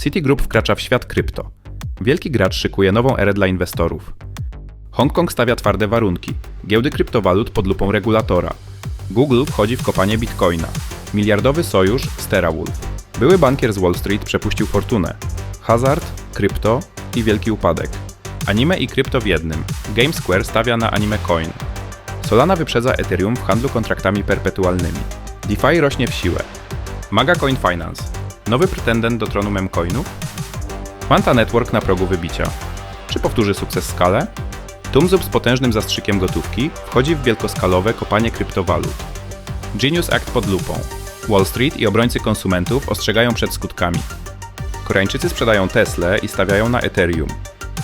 Citigroup wkracza w świat krypto. Wielki gracz szykuje nową erę dla inwestorów. Hongkong stawia twarde warunki. Giełdy kryptowalut pod lupą regulatora. Google wchodzi w kopanie bitcoina. Miliardowy sojusz z. Były bankier z Wall Street przepuścił fortunę. Hazard, krypto i wielki upadek. Anime i krypto w jednym. GameSquare stawia na anime coin. Solana wyprzedza Ethereum w handlu kontraktami perpetualnymi. DeFi rośnie w siłę. Maga Coin Finance. Nowy pretendent do tronu memcoinów? Manta Network na progu wybicia. Czy powtórzy sukces skale? Tumzup z potężnym zastrzykiem gotówki wchodzi w wielkoskalowe kopanie kryptowalut. Genius Act pod lupą. Wall Street i obrońcy konsumentów ostrzegają przed skutkami. Koreańczycy sprzedają Tesla i stawiają na Ethereum.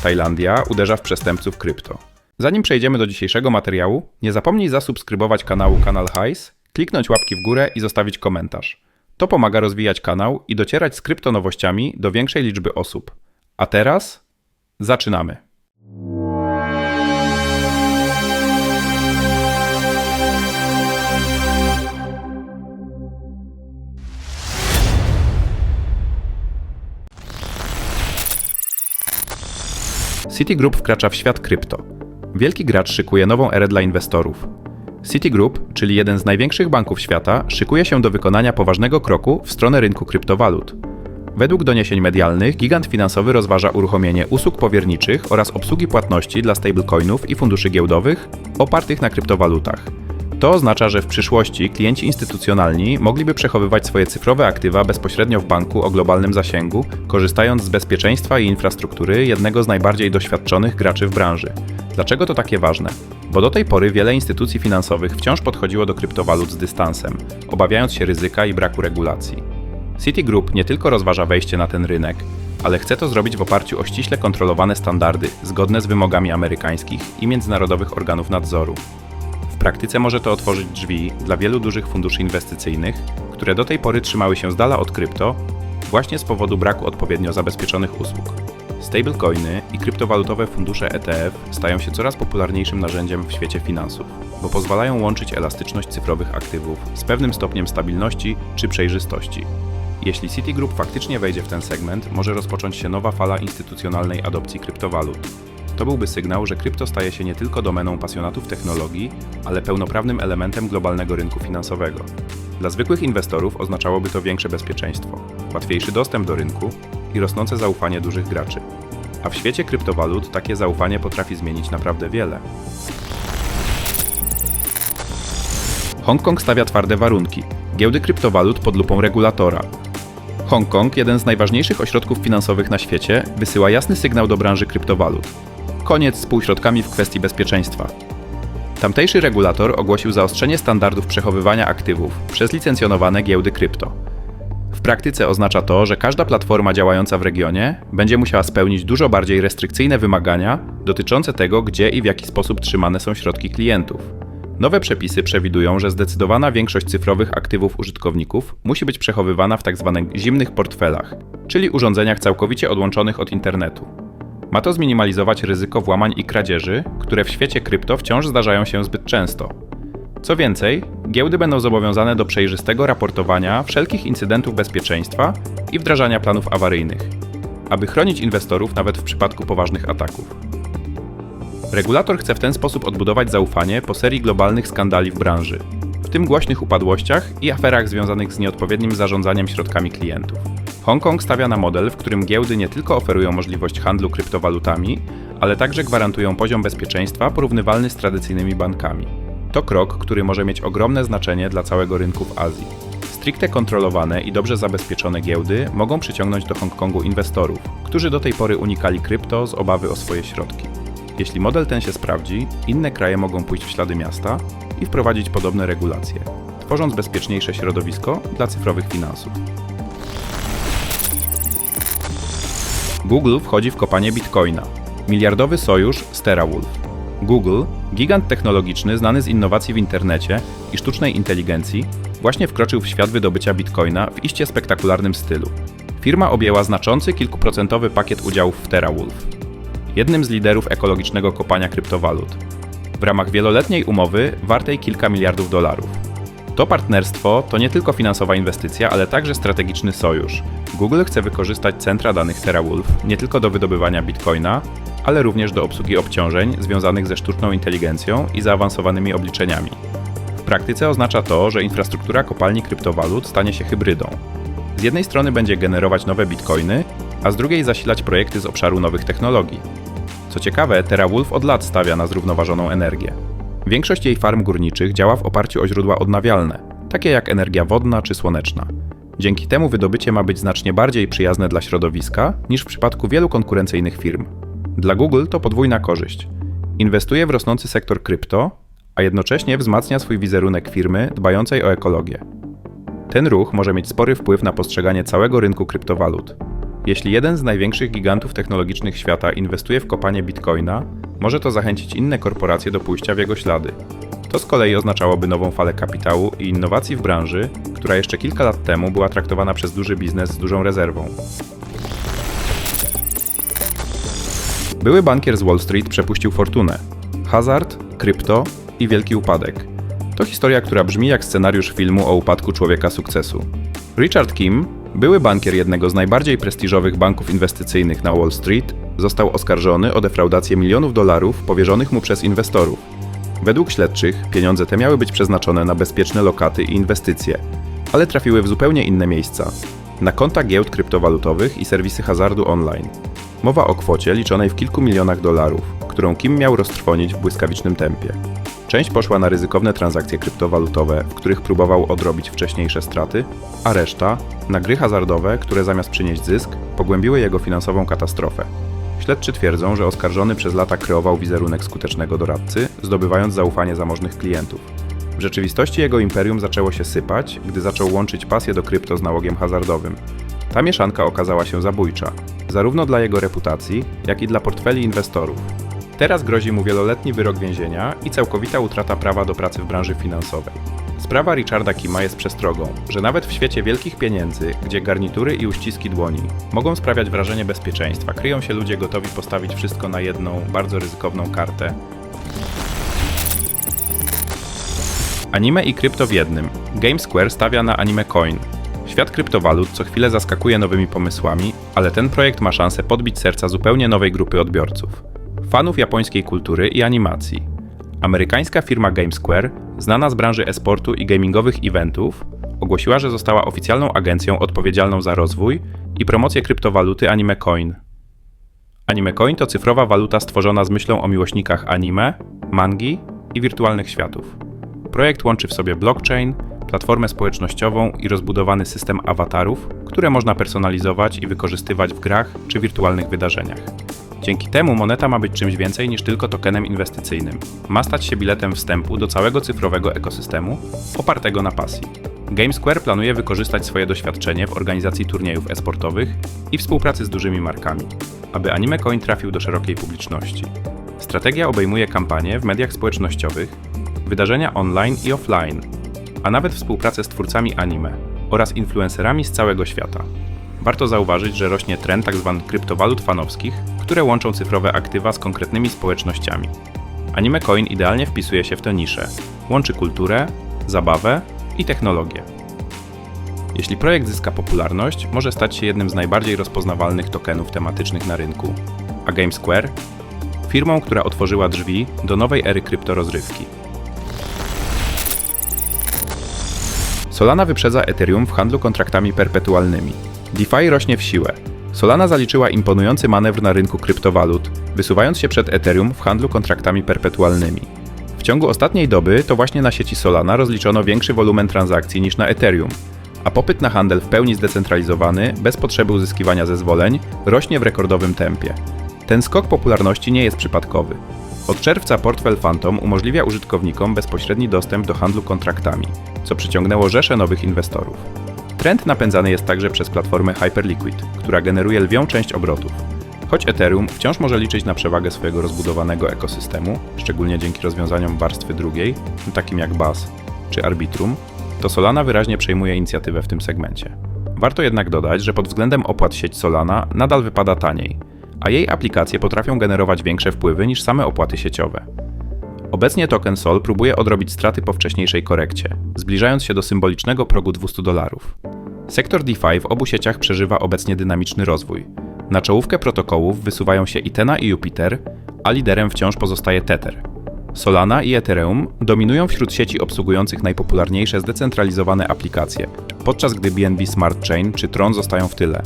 Tajlandia uderza w przestępców krypto. Zanim przejdziemy do dzisiejszego materiału, nie zapomnij zasubskrybować kanału Kanal Hajs, kliknąć łapki w górę i zostawić komentarz. To pomaga rozwijać kanał i docierać z kryptonowościami do większej liczby osób. A teraz zaczynamy. Citigroup wkracza w świat krypto. Wielki gracz szykuje nową erę dla inwestorów. Citigroup, czyli jeden z największych banków świata, szykuje się do wykonania poważnego kroku w stronę rynku kryptowalut. Według doniesień medialnych, gigant finansowy rozważa uruchomienie usług powierniczych oraz obsługi płatności dla stablecoinów i funduszy giełdowych opartych na kryptowalutach. To oznacza, że w przyszłości klienci instytucjonalni mogliby przechowywać swoje cyfrowe aktywa bezpośrednio w banku o globalnym zasięgu, korzystając z bezpieczeństwa i infrastruktury jednego z najbardziej doświadczonych graczy w branży. Dlaczego to takie ważne? Bo do tej pory wiele instytucji finansowych wciąż podchodziło do kryptowalut z dystansem, obawiając się ryzyka i braku regulacji. Citigroup nie tylko rozważa wejście na ten rynek, ale chce to zrobić w oparciu o ściśle kontrolowane standardy, zgodne z wymogami amerykańskich i międzynarodowych organów nadzoru. Praktyce może to otworzyć drzwi dla wielu dużych funduszy inwestycyjnych, które do tej pory trzymały się z dala od krypto, właśnie z powodu braku odpowiednio zabezpieczonych usług. Stablecoiny i kryptowalutowe fundusze ETF stają się coraz popularniejszym narzędziem w świecie finansów, bo pozwalają łączyć elastyczność cyfrowych aktywów z pewnym stopniem stabilności czy przejrzystości. Jeśli Citigroup faktycznie wejdzie w ten segment, może rozpocząć się nowa fala instytucjonalnej adopcji kryptowalut. To byłby sygnał, że krypto staje się nie tylko domeną pasjonatów technologii, ale pełnoprawnym elementem globalnego rynku finansowego. Dla zwykłych inwestorów oznaczałoby to większe bezpieczeństwo, łatwiejszy dostęp do rynku i rosnące zaufanie dużych graczy. A w świecie kryptowalut takie zaufanie potrafi zmienić naprawdę wiele. Hongkong stawia twarde warunki. Giełdy kryptowalut pod lupą regulatora. Hongkong, jeden z najważniejszych ośrodków finansowych na świecie, wysyła jasny sygnał do branży kryptowalut. Koniec z półśrodkami w kwestii bezpieczeństwa. Tamtejszy regulator ogłosił zaostrzenie standardów przechowywania aktywów przez licencjonowane giełdy krypto. W praktyce oznacza to, że każda platforma działająca w regionie będzie musiała spełnić dużo bardziej restrykcyjne wymagania dotyczące tego, gdzie i w jaki sposób trzymane są środki klientów. Nowe przepisy przewidują, że zdecydowana większość cyfrowych aktywów użytkowników musi być przechowywana w tzw. zimnych portfelach, czyli urządzeniach całkowicie odłączonych od internetu. Ma to zminimalizować ryzyko włamań i kradzieży, które w świecie krypto wciąż zdarzają się zbyt często. Co więcej, giełdy będą zobowiązane do przejrzystego raportowania wszelkich incydentów bezpieczeństwa i wdrażania planów awaryjnych, aby chronić inwestorów nawet w przypadku poważnych ataków. Regulator chce w ten sposób odbudować zaufanie po serii globalnych skandali w branży, w tym głośnych upadłościach i aferach związanych z nieodpowiednim zarządzaniem środkami klientów. Hongkong stawia na model, w którym giełdy nie tylko oferują możliwość handlu kryptowalutami, ale także gwarantują poziom bezpieczeństwa porównywalny z tradycyjnymi bankami. To krok, który może mieć ogromne znaczenie dla całego rynku w Azji. Stricte kontrolowane i dobrze zabezpieczone giełdy mogą przyciągnąć do Hongkongu inwestorów, którzy do tej pory unikali krypto z obawy o swoje środki. Jeśli model ten się sprawdzi, inne kraje mogą pójść w ślady miasta i wprowadzić podobne regulacje, tworząc bezpieczniejsze środowisko dla cyfrowych finansów. Google wchodzi w kopanie bitcoina. Miliardowy sojusz z TerraWolf. Google, gigant technologiczny znany z innowacji w internecie i sztucznej inteligencji, właśnie wkroczył w świat wydobycia bitcoina w iście spektakularnym stylu. Firma objęła znaczący kilkuprocentowy pakiet udziałów w TerraWolf, jednym z liderów ekologicznego kopania kryptowalut, w ramach wieloletniej umowy wartej kilka miliardów dolarów. To partnerstwo to nie tylko finansowa inwestycja, ale także strategiczny sojusz. Google chce wykorzystać centra danych TeraWulf nie tylko do wydobywania bitcoina, ale również do obsługi obciążeń związanych ze sztuczną inteligencją i zaawansowanymi obliczeniami. W praktyce oznacza to, że infrastruktura kopalni kryptowalut stanie się hybrydą. Z jednej strony będzie generować nowe bitcoiny, a z drugiej zasilać projekty z obszaru nowych technologii. Co ciekawe, TeraWulf od lat stawia na zrównoważoną energię. Większość jej farm górniczych działa w oparciu o źródła odnawialne, takie jak energia wodna czy słoneczna. Dzięki temu wydobycie ma być znacznie bardziej przyjazne dla środowiska niż w przypadku wielu konkurencyjnych firm. Dla Google to podwójna korzyść. Inwestuje w rosnący sektor krypto, a jednocześnie wzmacnia swój wizerunek firmy dbającej o ekologię. Ten ruch może mieć spory wpływ na postrzeganie całego rynku kryptowalut. Jeśli jeden z największych gigantów technologicznych świata inwestuje w kopanie bitcoina, może to zachęcić inne korporacje do pójścia w jego ślady. To z kolei oznaczałoby nową falę kapitału i innowacji w branży, która jeszcze kilka lat temu była traktowana przez duży biznes z dużą rezerwą. Były bankier z Wall Street przepuścił fortunę. Hazard, krypto i wielki upadek. To historia, która brzmi jak scenariusz filmu o upadku człowieka sukcesu. Richard Kim, były bankier jednego z najbardziej prestiżowych banków inwestycyjnych na Wall Street, został oskarżony o defraudację milionów dolarów powierzonych mu przez inwestorów. Według śledczych pieniądze te miały być przeznaczone na bezpieczne lokaty i inwestycje, ale trafiły w zupełnie inne miejsca na konta giełd kryptowalutowych i serwisy hazardu online. Mowa o kwocie liczonej w kilku milionach dolarów, którą Kim miał roztrwonić w błyskawicznym tempie. Część poszła na ryzykowne transakcje kryptowalutowe, w których próbował odrobić wcześniejsze straty, a reszta na gry hazardowe, które zamiast przynieść zysk, pogłębiły jego finansową katastrofę. Śledczy twierdzą, że oskarżony przez lata kreował wizerunek skutecznego doradcy, zdobywając zaufanie zamożnych klientów. W rzeczywistości jego imperium zaczęło się sypać, gdy zaczął łączyć pasję do krypto z nałogiem hazardowym. Ta mieszanka okazała się zabójcza, zarówno dla jego reputacji, jak i dla portfeli inwestorów. Teraz grozi mu wieloletni wyrok więzienia i całkowita utrata prawa do pracy w branży finansowej. Sprawa Richarda Kima jest przestrogą, że nawet w świecie wielkich pieniędzy, gdzie garnitury i uściski dłoni mogą sprawiać wrażenie bezpieczeństwa, kryją się ludzie gotowi postawić wszystko na jedną, bardzo ryzykowną kartę. Anime i krypto w jednym. GameSquare stawia na Anime Coin. Świat kryptowalut co chwilę zaskakuje nowymi pomysłami, ale ten projekt ma szansę podbić serca zupełnie nowej grupy odbiorców fanów japońskiej kultury i animacji. Amerykańska firma GameSquare, znana z branży esportu i gamingowych eventów, ogłosiła, że została oficjalną agencją odpowiedzialną za rozwój i promocję kryptowaluty Anime Coin. Anime Coin to cyfrowa waluta stworzona z myślą o miłośnikach anime, mangi i wirtualnych światów. Projekt łączy w sobie blockchain, platformę społecznościową i rozbudowany system awatarów, które można personalizować i wykorzystywać w grach czy wirtualnych wydarzeniach. Dzięki temu moneta ma być czymś więcej niż tylko tokenem inwestycyjnym. Ma stać się biletem wstępu do całego cyfrowego ekosystemu opartego na pasji. GameSquare planuje wykorzystać swoje doświadczenie w organizacji turniejów esportowych i współpracy z dużymi markami, aby Anime Coin trafił do szerokiej publiczności. Strategia obejmuje kampanie w mediach społecznościowych, wydarzenia online i offline, a nawet współpracę z twórcami anime oraz influencerami z całego świata. Warto zauważyć, że rośnie trend tzw. Tak kryptowalut fanowskich, które łączą cyfrowe aktywa z konkretnymi społecznościami. Anime Coin idealnie wpisuje się w tę niszę. Łączy kulturę, zabawę i technologię. Jeśli projekt zyska popularność, może stać się jednym z najbardziej rozpoznawalnych tokenów tematycznych na rynku. A GameSquare? Firmą, która otworzyła drzwi do nowej ery kryptorozrywki. Solana wyprzedza Ethereum w handlu kontraktami perpetualnymi. DeFi rośnie w siłę. Solana zaliczyła imponujący manewr na rynku kryptowalut, wysuwając się przed Ethereum w handlu kontraktami perpetualnymi. W ciągu ostatniej doby to właśnie na sieci Solana rozliczono większy wolumen transakcji niż na Ethereum, a popyt na handel w pełni zdecentralizowany, bez potrzeby uzyskiwania zezwoleń, rośnie w rekordowym tempie. Ten skok popularności nie jest przypadkowy. Od czerwca portfel Phantom umożliwia użytkownikom bezpośredni dostęp do handlu kontraktami, co przyciągnęło rzesze nowych inwestorów. Trend napędzany jest także przez platformę Hyperliquid, która generuje lwią część obrotów. Choć Ethereum wciąż może liczyć na przewagę swojego rozbudowanego ekosystemu, szczególnie dzięki rozwiązaniom warstwy drugiej, takim jak Buzz czy Arbitrum, to Solana wyraźnie przejmuje inicjatywę w tym segmencie. Warto jednak dodać, że pod względem opłat sieć Solana nadal wypada taniej, a jej aplikacje potrafią generować większe wpływy niż same opłaty sieciowe. Obecnie token SOL próbuje odrobić straty po wcześniejszej korekcie, zbliżając się do symbolicznego progu 200 dolarów. Sektor DeFi w obu sieciach przeżywa obecnie dynamiczny rozwój. Na czołówkę protokołów wysuwają się Itena i Jupiter, a liderem wciąż pozostaje Tether. Solana i Ethereum dominują wśród sieci obsługujących najpopularniejsze zdecentralizowane aplikacje, podczas gdy BNB Smart Chain czy Tron zostają w tyle.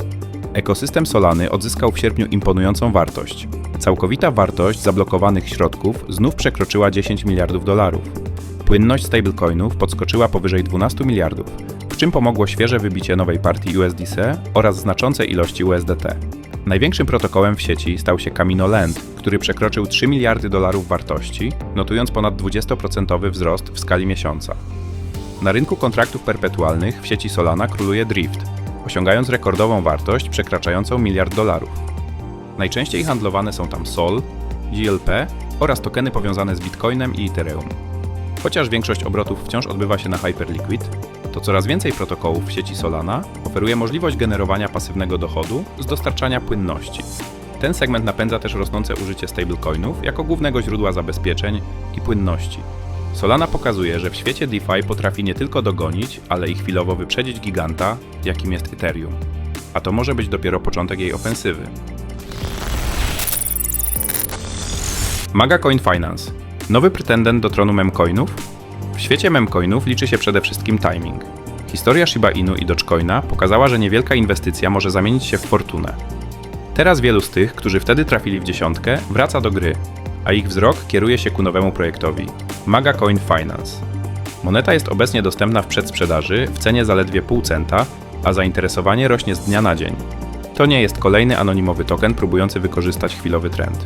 Ekosystem Solany odzyskał w sierpniu imponującą wartość. Całkowita wartość zablokowanych środków znów przekroczyła 10 miliardów dolarów. Płynność stablecoinów podskoczyła powyżej 12 miliardów, w czym pomogło świeże wybicie nowej partii USDC oraz znaczące ilości USDT. Największym protokołem w sieci stał się Camino Land, który przekroczył 3 miliardy dolarów wartości, notując ponad 20% wzrost w skali miesiąca. Na rynku kontraktów perpetualnych w sieci Solana króluje Drift, osiągając rekordową wartość przekraczającą miliard dolarów. Najczęściej handlowane są tam SOL, GLP oraz tokeny powiązane z Bitcoinem i Ethereum. Chociaż większość obrotów wciąż odbywa się na Hyperliquid, to coraz więcej protokołów w sieci Solana oferuje możliwość generowania pasywnego dochodu z dostarczania płynności. Ten segment napędza też rosnące użycie stablecoinów jako głównego źródła zabezpieczeń i płynności. Solana pokazuje, że w świecie DeFi potrafi nie tylko dogonić, ale i chwilowo wyprzedzić giganta, jakim jest Ethereum. A to może być dopiero początek jej ofensywy. Maga Coin Finance. Nowy pretendent do tronu memcoinów? W świecie memcoinów liczy się przede wszystkim timing. Historia Shiba Inu i Dogecoina pokazała, że niewielka inwestycja może zamienić się w fortunę. Teraz wielu z tych, którzy wtedy trafili w dziesiątkę, wraca do gry, a ich wzrok kieruje się ku nowemu projektowi Maga Coin Finance. Moneta jest obecnie dostępna w przedsprzedaży w cenie zaledwie pół centa, a zainteresowanie rośnie z dnia na dzień. To nie jest kolejny anonimowy token próbujący wykorzystać chwilowy trend.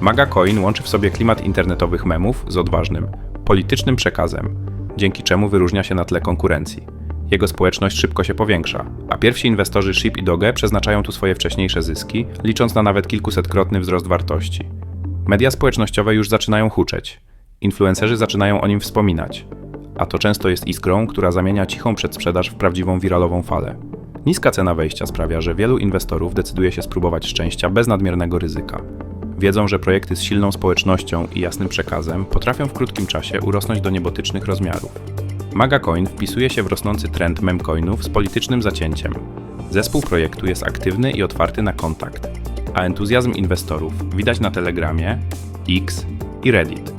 Maga Coin łączy w sobie klimat internetowych memów z odważnym, politycznym przekazem, dzięki czemu wyróżnia się na tle konkurencji. Jego społeczność szybko się powiększa, a pierwsi inwestorzy SHIB i Doge przeznaczają tu swoje wcześniejsze zyski, licząc na nawet kilkusetkrotny wzrost wartości. Media społecznościowe już zaczynają huczeć. Influencerzy zaczynają o nim wspominać, a to często jest iskrą, która zamienia cichą przedsprzedaż w prawdziwą wiralową falę. Niska cena wejścia sprawia, że wielu inwestorów decyduje się spróbować szczęścia bez nadmiernego ryzyka. Wiedzą, że projekty z silną społecznością i jasnym przekazem potrafią w krótkim czasie urosnąć do niebotycznych rozmiarów. MagaCoin wpisuje się w rosnący trend memcoinów z politycznym zacięciem. Zespół projektu jest aktywny i otwarty na kontakt, a entuzjazm inwestorów widać na Telegramie, X i Reddit.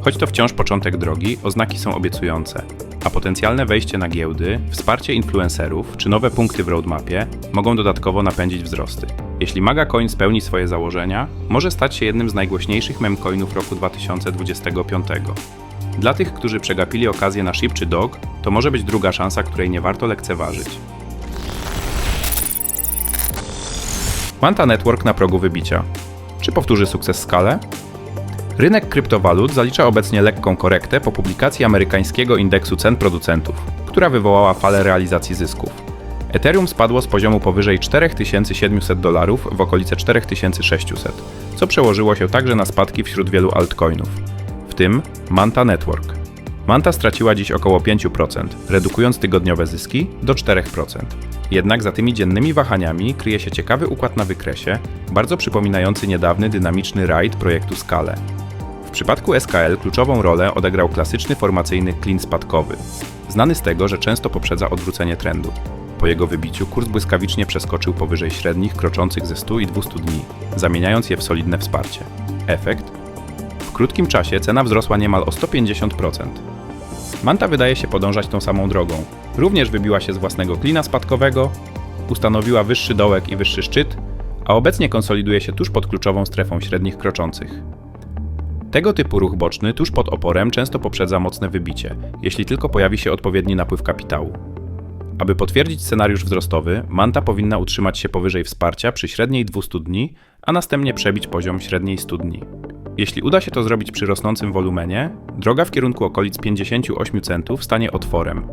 Choć to wciąż początek drogi, oznaki są obiecujące, a potencjalne wejście na giełdy, wsparcie influencerów czy nowe punkty w roadmapie mogą dodatkowo napędzić wzrosty. Jeśli MagaCoin spełni swoje założenia, może stać się jednym z najgłośniejszych memcoinów roku 2025. Dla tych, którzy przegapili okazję na SHIB czy DOG, to może być druga szansa, której nie warto lekceważyć. Manta Network na progu wybicia. Czy powtórzy sukces skale? Rynek kryptowalut zalicza obecnie lekką korektę po publikacji amerykańskiego indeksu cen producentów, która wywołała falę realizacji zysków. Ethereum spadło z poziomu powyżej 4700 dolarów w okolice 4600, co przełożyło się także na spadki wśród wielu altcoinów, w tym Manta Network. Manta straciła dziś około 5%, redukując tygodniowe zyski do 4%. Jednak za tymi dziennymi wahaniami kryje się ciekawy układ na wykresie, bardzo przypominający niedawny dynamiczny raid projektu Scale. W przypadku SKL kluczową rolę odegrał klasyczny formacyjny klin spadkowy, znany z tego, że często poprzedza odwrócenie trendu. Po jego wybiciu kurs błyskawicznie przeskoczył powyżej średnich kroczących ze 100 i 200 dni, zamieniając je w solidne wsparcie. Efekt? W krótkim czasie cena wzrosła niemal o 150%. Manta wydaje się podążać tą samą drogą. Również wybiła się z własnego klina spadkowego, ustanowiła wyższy dołek i wyższy szczyt, a obecnie konsoliduje się tuż pod kluczową strefą średnich kroczących. Tego typu ruch boczny tuż pod oporem często poprzedza mocne wybicie, jeśli tylko pojawi się odpowiedni napływ kapitału. Aby potwierdzić scenariusz wzrostowy, Manta powinna utrzymać się powyżej wsparcia przy średniej 200 dni, a następnie przebić poziom średniej 100 dni. Jeśli uda się to zrobić przy rosnącym wolumenie, droga w kierunku okolic 58 centów stanie otworem,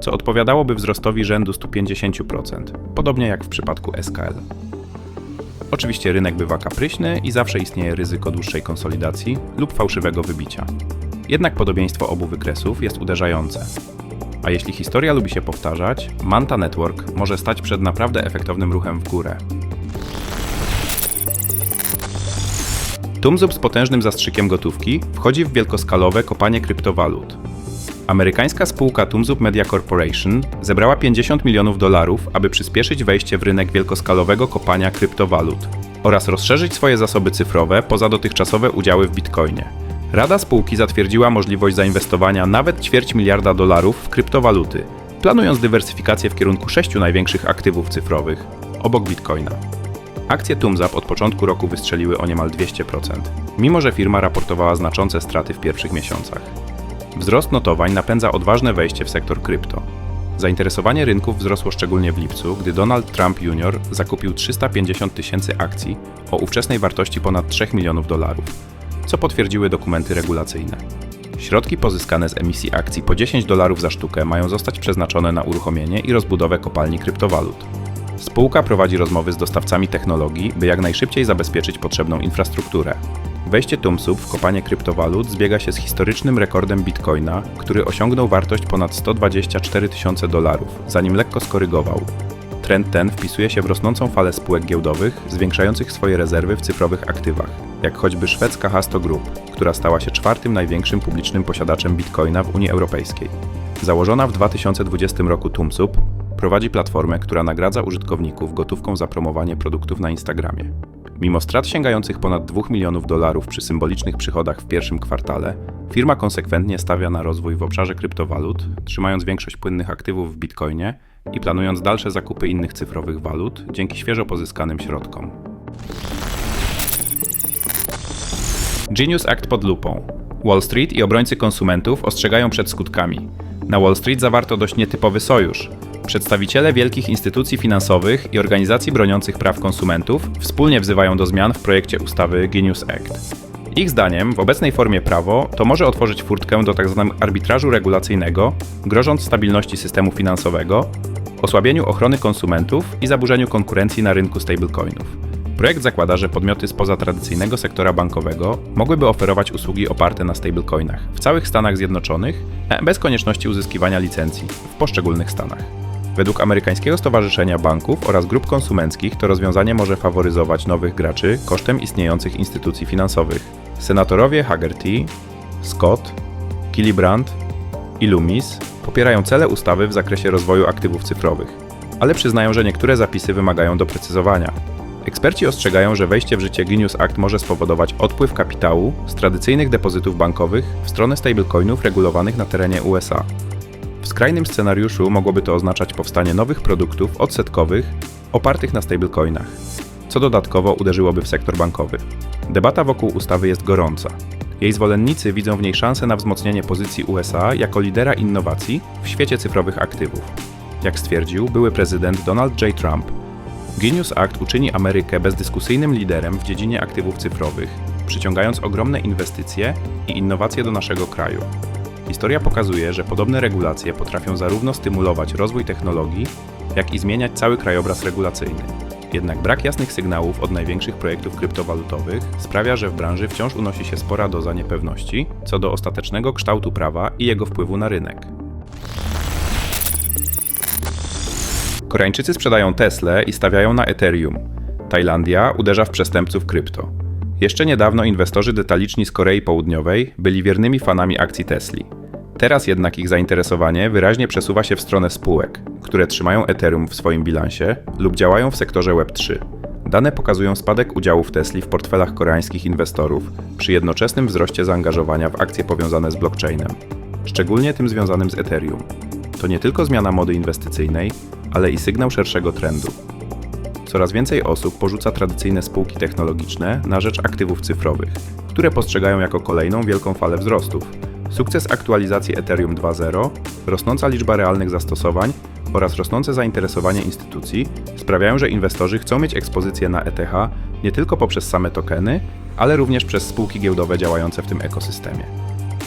co odpowiadałoby wzrostowi rzędu 150%, podobnie jak w przypadku SKL. Oczywiście rynek bywa kapryśny i zawsze istnieje ryzyko dłuższej konsolidacji lub fałszywego wybicia. Jednak podobieństwo obu wykresów jest uderzające. A jeśli historia lubi się powtarzać, Manta Network może stać przed naprawdę efektownym ruchem w górę. Tumzup z potężnym zastrzykiem gotówki wchodzi w wielkoskalowe kopanie kryptowalut. Amerykańska spółka Tumzup Media Corporation zebrała 50 milionów dolarów, aby przyspieszyć wejście w rynek wielkoskalowego kopania kryptowalut oraz rozszerzyć swoje zasoby cyfrowe poza dotychczasowe udziały w bitcoinie. Rada spółki zatwierdziła możliwość zainwestowania nawet ćwierć miliarda dolarów w kryptowaluty, planując dywersyfikację w kierunku sześciu największych aktywów cyfrowych, obok bitcoina. Akcje Tumzap od początku roku wystrzeliły o niemal 200%, mimo że firma raportowała znaczące straty w pierwszych miesiącach. Wzrost notowań napędza odważne wejście w sektor krypto. Zainteresowanie rynków wzrosło szczególnie w lipcu, gdy Donald Trump Jr. zakupił 350 tysięcy akcji o ówczesnej wartości ponad 3 milionów dolarów, co potwierdziły dokumenty regulacyjne. Środki pozyskane z emisji akcji po 10 dolarów za sztukę mają zostać przeznaczone na uruchomienie i rozbudowę kopalni kryptowalut. Spółka prowadzi rozmowy z dostawcami technologii, by jak najszybciej zabezpieczyć potrzebną infrastrukturę. Wejście Tumsup w kopanie kryptowalut zbiega się z historycznym rekordem bitcoina, który osiągnął wartość ponad 124 tysiące dolarów, zanim lekko skorygował. Trend ten wpisuje się w rosnącą falę spółek giełdowych zwiększających swoje rezerwy w cyfrowych aktywach, jak choćby szwedzka Hasto Group, która stała się czwartym największym publicznym posiadaczem bitcoina w Unii Europejskiej. Założona w 2020 roku Tumsup prowadzi platformę, która nagradza użytkowników gotówką za promowanie produktów na Instagramie. Mimo strat sięgających ponad 2 milionów dolarów przy symbolicznych przychodach w pierwszym kwartale, firma konsekwentnie stawia na rozwój w obszarze kryptowalut, trzymając większość płynnych aktywów w bitcoinie i planując dalsze zakupy innych cyfrowych walut dzięki świeżo pozyskanym środkom. Genius Act pod lupą. Wall Street i obrońcy konsumentów ostrzegają przed skutkami. Na Wall Street zawarto dość nietypowy sojusz. Przedstawiciele wielkich instytucji finansowych i organizacji broniących praw konsumentów wspólnie wzywają do zmian w projekcie ustawy Genius Act. Ich zdaniem, w obecnej formie prawo to może otworzyć furtkę do tzw. arbitrażu regulacyjnego, grożąc stabilności systemu finansowego, osłabieniu ochrony konsumentów i zaburzeniu konkurencji na rynku stablecoinów. Projekt zakłada, że podmioty spoza tradycyjnego sektora bankowego mogłyby oferować usługi oparte na stablecoinach w całych Stanach Zjednoczonych, bez konieczności uzyskiwania licencji w poszczególnych stanach. Według amerykańskiego Stowarzyszenia Banków oraz Grup Konsumenckich to rozwiązanie może faworyzować nowych graczy kosztem istniejących instytucji finansowych. Senatorowie Haggerty, Scott, Gillibrand i Loomis popierają cele ustawy w zakresie rozwoju aktywów cyfrowych, ale przyznają, że niektóre zapisy wymagają doprecyzowania. Eksperci ostrzegają, że wejście w życie Genius Act może spowodować odpływ kapitału z tradycyjnych depozytów bankowych w stronę stablecoinów regulowanych na terenie USA. W skrajnym scenariuszu mogłoby to oznaczać powstanie nowych produktów odsetkowych opartych na stablecoinach, co dodatkowo uderzyłoby w sektor bankowy. Debata wokół ustawy jest gorąca. Jej zwolennicy widzą w niej szansę na wzmocnienie pozycji USA jako lidera innowacji w świecie cyfrowych aktywów. Jak stwierdził były prezydent Donald J. Trump, Genius Act uczyni Amerykę bezdyskusyjnym liderem w dziedzinie aktywów cyfrowych, przyciągając ogromne inwestycje i innowacje do naszego kraju. Historia pokazuje, że podobne regulacje potrafią zarówno stymulować rozwój technologii, jak i zmieniać cały krajobraz regulacyjny. Jednak brak jasnych sygnałów od największych projektów kryptowalutowych sprawia, że w branży wciąż unosi się spora doza niepewności co do ostatecznego kształtu prawa i jego wpływu na rynek. Koreańczycy sprzedają Tesla i stawiają na Ethereum. Tajlandia uderza w przestępców krypto. Jeszcze niedawno inwestorzy detaliczni z Korei Południowej byli wiernymi fanami akcji Tesli. Teraz jednak ich zainteresowanie wyraźnie przesuwa się w stronę spółek, które trzymają Ethereum w swoim bilansie lub działają w sektorze Web3. Dane pokazują spadek udziałów Tesli w portfelach koreańskich inwestorów przy jednoczesnym wzroście zaangażowania w akcje powiązane z blockchainem, szczególnie tym związanym z Ethereum. To nie tylko zmiana mody inwestycyjnej, ale i sygnał szerszego trendu. Coraz więcej osób porzuca tradycyjne spółki technologiczne na rzecz aktywów cyfrowych, które postrzegają jako kolejną wielką falę wzrostów. Sukces aktualizacji Ethereum 2.0, rosnąca liczba realnych zastosowań oraz rosnące zainteresowanie instytucji sprawiają, że inwestorzy chcą mieć ekspozycję na ETH nie tylko poprzez same tokeny, ale również przez spółki giełdowe działające w tym ekosystemie.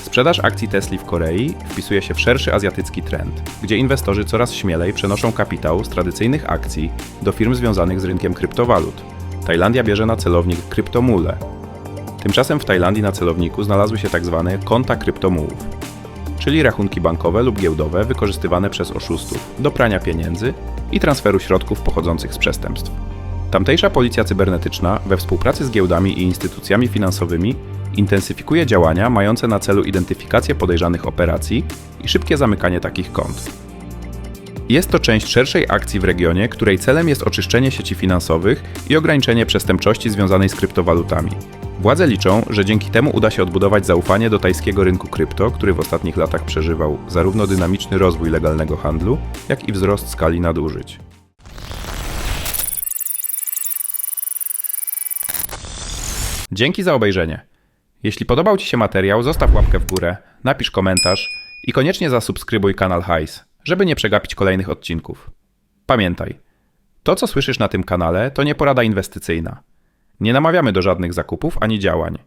Sprzedaż akcji Tesla w Korei wpisuje się w szerszy azjatycki trend, gdzie inwestorzy coraz śmielej przenoszą kapitał z tradycyjnych akcji do firm związanych z rynkiem kryptowalut. Tajlandia bierze na celownik kryptomule. Tymczasem w Tajlandii na celowniku znalazły się tzw. Tak konta kryptomułów, czyli rachunki bankowe lub giełdowe wykorzystywane przez oszustów do prania pieniędzy i transferu środków pochodzących z przestępstw. Tamtejsza policja cybernetyczna we współpracy z giełdami i instytucjami finansowymi intensyfikuje działania mające na celu identyfikację podejrzanych operacji i szybkie zamykanie takich kont. Jest to część szerszej akcji w regionie, której celem jest oczyszczenie sieci finansowych i ograniczenie przestępczości związanej z kryptowalutami. Władze liczą, że dzięki temu uda się odbudować zaufanie do tajskiego rynku krypto, który w ostatnich latach przeżywał zarówno dynamiczny rozwój legalnego handlu, jak i wzrost skali nadużyć. Dzięki za obejrzenie. Jeśli podobał Ci się materiał, zostaw łapkę w górę, napisz komentarz i koniecznie zasubskrybuj kanał Hajs, żeby nie przegapić kolejnych odcinków. Pamiętaj, to co słyszysz na tym kanale to nie porada inwestycyjna. Nie namawiamy do żadnych zakupów ani działań.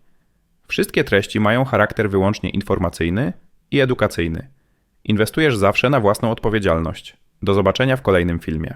Wszystkie treści mają charakter wyłącznie informacyjny i edukacyjny. Inwestujesz zawsze na własną odpowiedzialność. Do zobaczenia w kolejnym filmie.